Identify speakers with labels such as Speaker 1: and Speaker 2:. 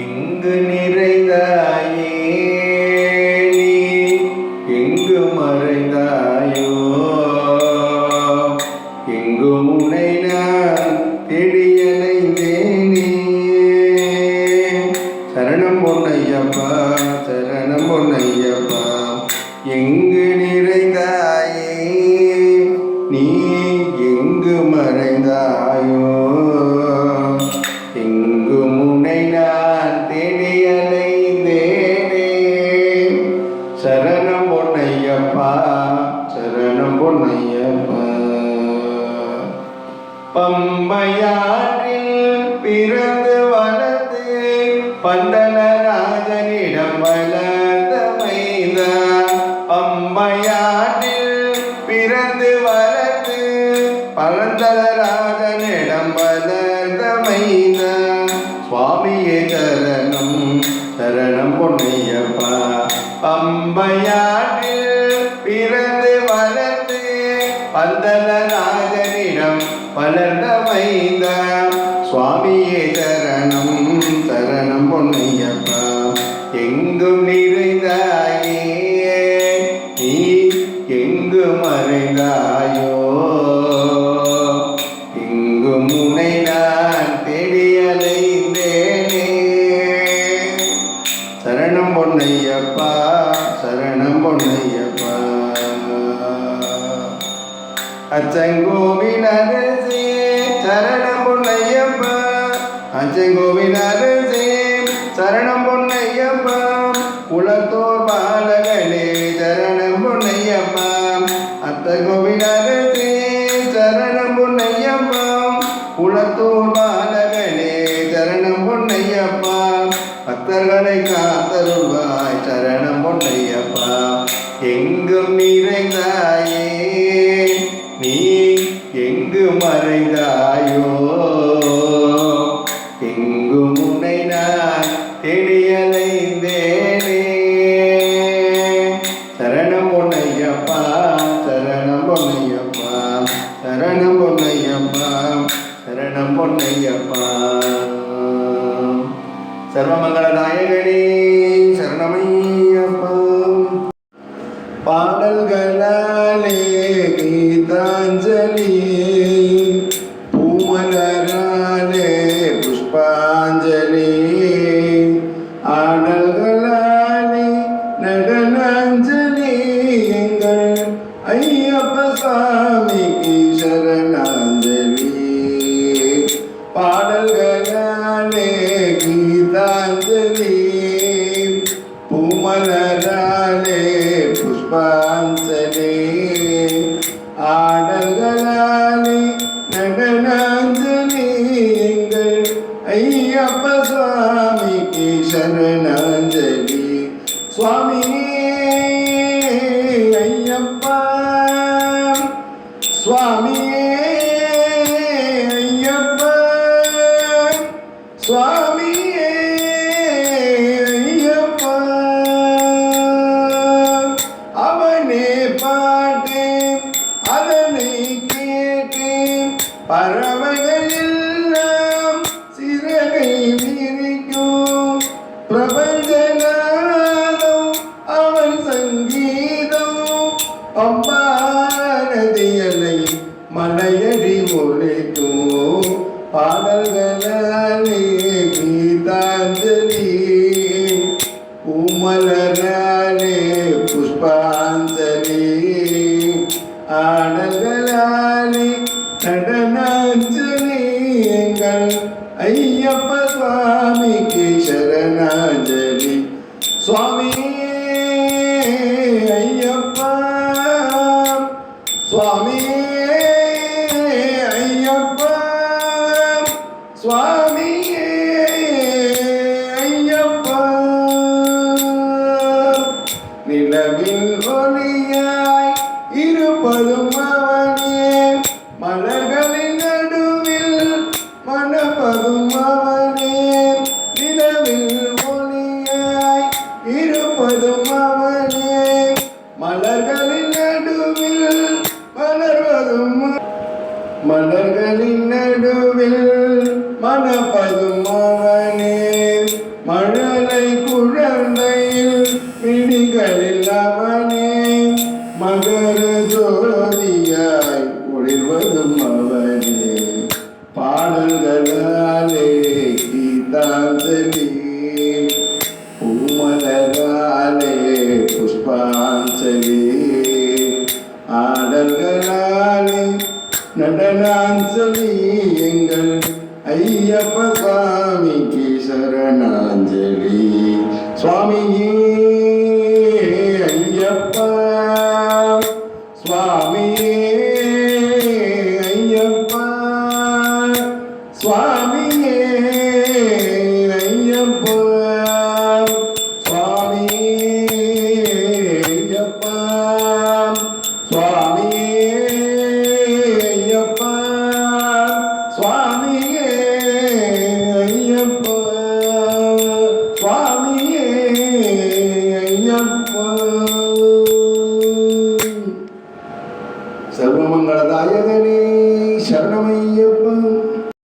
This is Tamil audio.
Speaker 1: இங்கு நிறைந்தாயே நீ எங்கு மறைந்தாயோ? எங்கு முனை நான் தெரியலைந்தேனே சரணம் பொன்னையப்பா சரணம் பொன்னையப்பா. எங்கு நிறைந்தாயே நீ எங்கு மறைந்தாயோ? சரணம் பொன்னையப்பா சரணம் பொன்னையப்பா. பம்பையாற்றில் பிறந்து வளர்ந்து பந்தனராஜனிடம் வளர்ந்த மைந்தா பம்பையாற்றில் பிறந்து வளர்ந்து பழந்தலராஜனிடம் வளர்ந்த மைந்தா பம்பையாற்றில் பிறந்து வளர்ந்து பந்தலராஜனிடம் வளர்ந்த வைந்த சுவாமியே தரணம் தரணம் பொன்னையப்பா. எங்கும் நிறைந்தாயே நீ எங்கு மறைந்தாயோ சரணம் பொன்னையப்பா சரணம் பொன்னையப்பா அச்சங்கோவில் அரசே சரணம் பொன்னையப்பா அச்சங்கோவில் அரசே சரணம் பொன்னையப்பா குலத்தோர் பாலகனே சரணம் பொன்னையப்பா அத்தகோவில் அரசே சரணம் பொன்னையப்பா குலத்தோர் பால மறைந்தாயோ? எங்கும் உன்னை நான் தேடியலைந்தேனே சரணம் பொன்னையப்பா சரணம் பொன்னையப்பா சரணம் பொன்னையப்பா சரணம் பொன்னையப்பா. சர்வமங்கள நாயகனே சரணமையப்பா. பாடல்களாலே நீ பூமலராலே புஷ்பாஞ்சலி ஆடல்களாலே நடனாஞ்சலி எங்கள் ஐயப்ப சுவாமிக்கு சரணாஞ்சலி சுவாமியே ஐயப்பா சுவாமியே ஐயப்பா பறவைகள் எல்லாம் சிறகை விரிக்கும் பிரபஞ்சநாதம் அவன் சங்கீதம். பம்பாரதியலை மலையடி ஒழிக்கும் பாடல்களாலே கீதாஞ்சலி. பூமலராலே புஷ்பாஞ்சலி. ஆடல்களாலே நடனாஞ்சலி எங்கள் ஐயப்ப சுவாமிக்கு சரணாஞ்சலி. சுவாமி ஐயப்பா. சுவாமி ஐயப்பா. சுவாமி மலர்களின் நடுவில் மலர்வதும் மலர்களின் நடுவில் மணப்பதும் அவனே மழலை குழந்தையில் பிடிகளில் அவனே. மகர ஜோதியாய் ஒளிர்வதும் அவனே. பாடல்களாலே கீதாஞ்சலி பூமலராலே புஷ்பாஞ்சலி ஆடல்களாலே நடனாஞ்சலி எங்கள் ஐயப்ப சுவாமிக்கு சரணாஞ்சலி. சுவாமியே ஐயப்பா சுவாமியே.